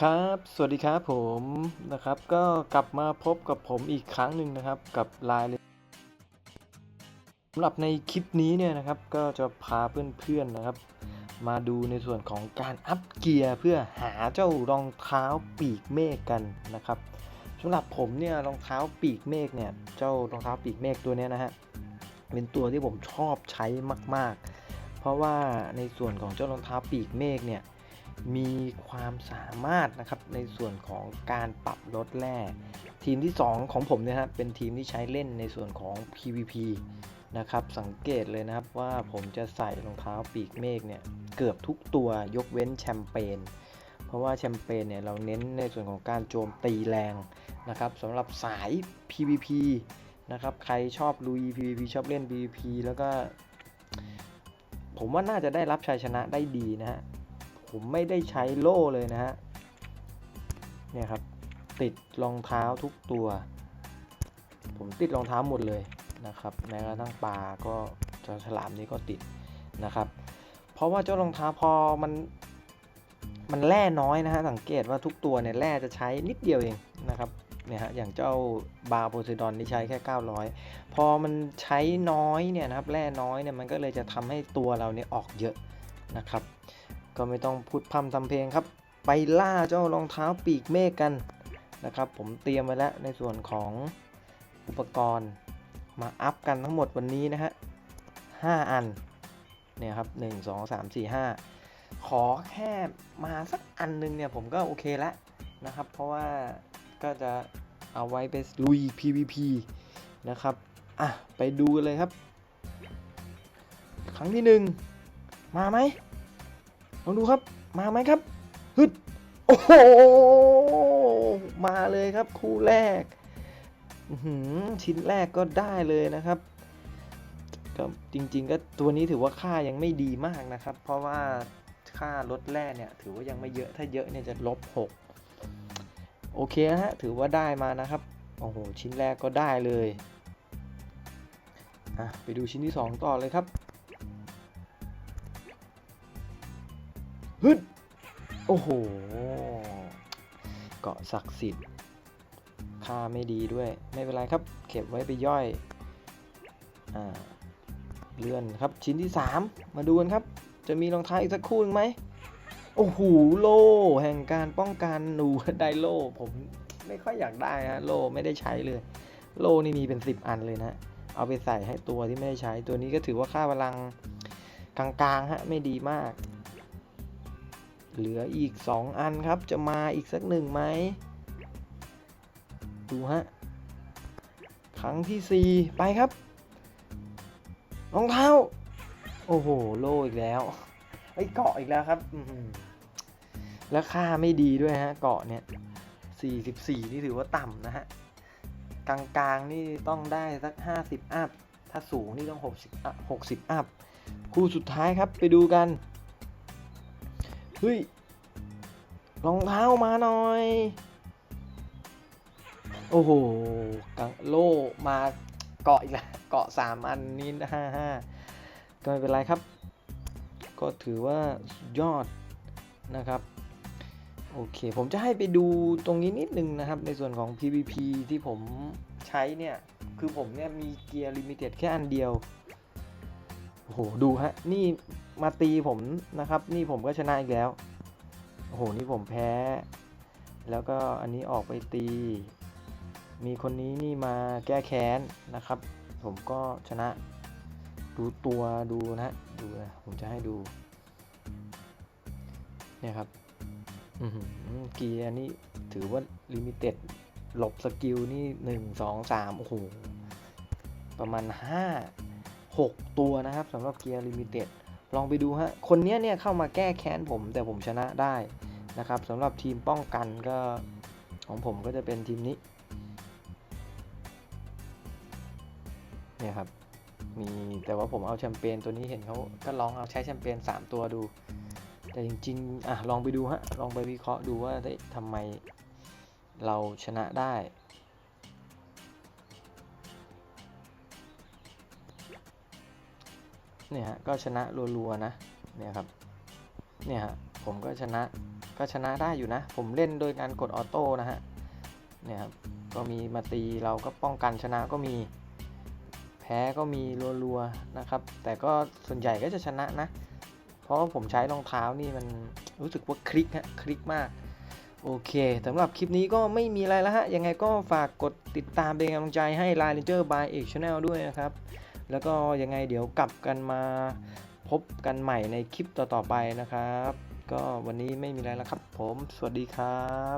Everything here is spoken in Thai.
ครับ สวัสดีครับผมนะครับ ก็กลับมาพบกับผมอีกครั้งหนึ่งนะครับ กับลายสำหรับในคลิปนี้เนี่ยนะครับ ก็จะพาเพื่อนๆนะครับ มาดูในส่วนของการอัพเกียร์เพื่อหาเจ้ารองเท้าปีกเมฆกันนะครับสำหรับผมเนี่ยรองเท้าปีกเมฆเนี่ยเจ้ารองเท้าปีกเมฆตัวนี้นะฮะเป็นตัวที่ผมชอบใช้มาก ๆ เพราะว่าในส่วนของเจ้ารองเท้าปีกเมฆเนี่ย มีความสามารถนะครับในส่วนของการปรับลดแร่ทีมที่ 2 ของผมเนี่ยครับเป็นทีมที่ใช้เล่นในส่วนของ PVP นะครับสังเกตเลยนะครับว่าผมจะใส่รองเท้าปีกเมฆเนี่ยเกือบทุกตัวยกเว้นแชมเปญเพราะว่าแชมเปญเนี่ยเราเน้นในส่วนของการโจมตีแรงนะครับสำหรับสาย PVP นะครับใครชอบลุย PVP ชอบเล่น PVP แล้วก็ ผมว่าน่าจะได้รับชัยชนะได้ดีนะฮะ ผมไม่ได้ใช้โล่เลยนะฮะเนี่ยครับติดรองเท้าทุกตัว ผมติดรองเท้าหมดเลยนะครับแม้กระทั่งปลาก็เจ้าฉลามนี้ก็ติดนะครับ เพราะว่าเจ้ารองเท้าพอมันมันแร่น้อยนะฮะสังเกตว่าทุกตัวเนี่ยแร่จะใช้นิดเดียวเองนะครับเนี่ยฮะอย่างเจ้าบาโพไซดอนนี่ใช้แค่ 900 พอมันใช้น้อยเนี่ยนะครับแร่น้อยเนี่ยมันก็เลยจะทำให้ตัวเราเนี่ยออกเยอะนะครับ ก็ไม่ต้องพูดพร่ำทำเพลงครับ ไปล่าเจ้ารองเท้าปีกเมฆกันนะครับ ผมเตรียมไว้แล้วในส่วนของอุปกรณ์มาอัพกันทั้งหมดวันนี้นะฮะ5อันเนี่ยครับ 1 2 3 4 5 ขอแค่มาสักอันหนึงเนี่ยผมก็โอเคแล้วนะครับ เพราะว่าก็จะเอาไว้ไปลุย PVP นะครับ อะ ไปดูกันเลยครับ ครั้งที่หนึ่งมาไหม ลองดูครับ มาไหมครับฮึดโอ้โหมาเลยครับคู่แรกหือชิ้นแรกก็ได้เลยนะครับก็จริง ๆ ก็ตัวนี้ถือว่าค่ายังไม่ดีมากนะครับ เพราะว่าค่าลดแร่เนี่ย ถือว่ายังไม่เยอะถ้าเยอะเนี่ยจะลบ6โอเคนะฮะถือว่าได้มานะครับโอ้โหชิ้นแรกก็ได้เลยอะไปดูชิ้นที่ 2 ต่อเลยครับ ฮึดโอ้โห เกาะศักดิ์สิทธิ์ค่าไม่ดีด้วย ไม่เป็นไรครับ เก็บไว้ไปย่อย อ่า เลื่อนครับ ชิ้นที่ 3 มาดูกันครับ จะมีรองเท้าอีกสักคู่นึงไหม โอ้โห โล่แห่งการป้องกันหนูได้โล่ ผมไม่ค่อยอยากได้นะโล่ไม่ได้ใช้เลย โล่นี่มีเป็น 10 อันเลยนะ เอาไปใส่ให้ตัวที่ไม่ได้ใช้ ตัวนี้ก็ถือว่าค่าพลังกลางๆฮะ ไม่ดีมาก เหลืออีก 2 อันครับ จะมาอีกสักหนึ่งไหม ดูฮะ ครั้งที่ 4 ไปครับ รองเท้า โอ้โห โล่อีกแล้ว ไอ้เกาะอีกแล้วครับ แล้วค่าไม่ดีด้วยฮะ เกาะเนี่ย 44 นี่ถือว่าต่ำนะฮะ กลางๆ นี่ต้องได้สัก 50 อัพ ถ้าสูงนี่ต้อง 60 อัพ คู่สุดท้ายครับ ไปดูกัน เฮ้ยรองเท้ามาหน่อย โอ้โหกังโลมาเกาะอีกแล้วเกาะสามอันนี้ห้าห้าก็ไม่เป็นไรครับ ก็ถือว่ายอดนะครับโอเค ผมจะให้ไปดูตรงนี้นิดนึงนะครับ ในส่วนของ PVP ที่ผมใช้เนี่ย คือผมเนี่ยมีเกียร์ลิมิเต็ดแค่อันเดียว โอ้โห ดูฮะ นี่ มาตีผมนะครับ นี่ผมก็ชนะอีกแล้ว โอ้โห นี่ผมแพ้ แล้วก็อันนี้ออกไปตี มีคนนี้นี่มาแก้แค้นนะครับ ผมก็ชนะ ดูตัวดูนะดูนะ ผมจะให้ดู เนี่ยครับเกียร์นี่ถือว่าลิมิเต็ดหลบสกิลนี่หนึ่งสองสามโอ้โห ประมาณห้าหกตัวนะครับสำหรับเกียร์ลิมิเต็ด ลองไปดูฮะ คนเนี้ยเนี่ยเข้ามาแก้แค้นผม แต่ผมชนะได้นะครับสำหรับทีมป้องกันก็ของผมก็จะเป็นทีมนี้เนี่ยครับมีแต่ว่าผมเอาแชมเปญตัวนี้เห็นเขาก็ลองเอาใช้แชมเปญ3 ตัวดู แต่จริงๆอะลองไปดูฮะ ลองไปวิเคราะห์ดูว่าได้ทำไมเราชนะได้ เนี่ยฮะก็ชนะรัวๆนะเนี่ยครับเนี่ยฮะผมก็ชนะก็ชนะได้อยู่นะ ผมเล่นโดยการกดออโต้นะฮะเนี่ยครับก็มีมาตีเราก็ป้องกันชนะก็มีแพ้ก็มีรัวๆนะครับ แต่ก็ส่วนใหญ่ก็จะชนะนะ เพราะว่าผมใช้รองเท้านี่มันรู้สึกว่าคลิกฮะคลิกมาก โอเคสำหรับคลิปนี้ก็ไม่มีอะไรแล้วฮะ ยังไงก็ฝากกดติดตามเป็นกำลังใจให้ Line Ranger by เอก Channel ด้วยนะครับ แล้วก็ยังไงเดี๋ยวกลับกันมาพบกันใหม่ในคลิปต่อๆไปนะครับ ก็วันนี้ไม่มีอะไรแล้วครับผม สวัสดีครับ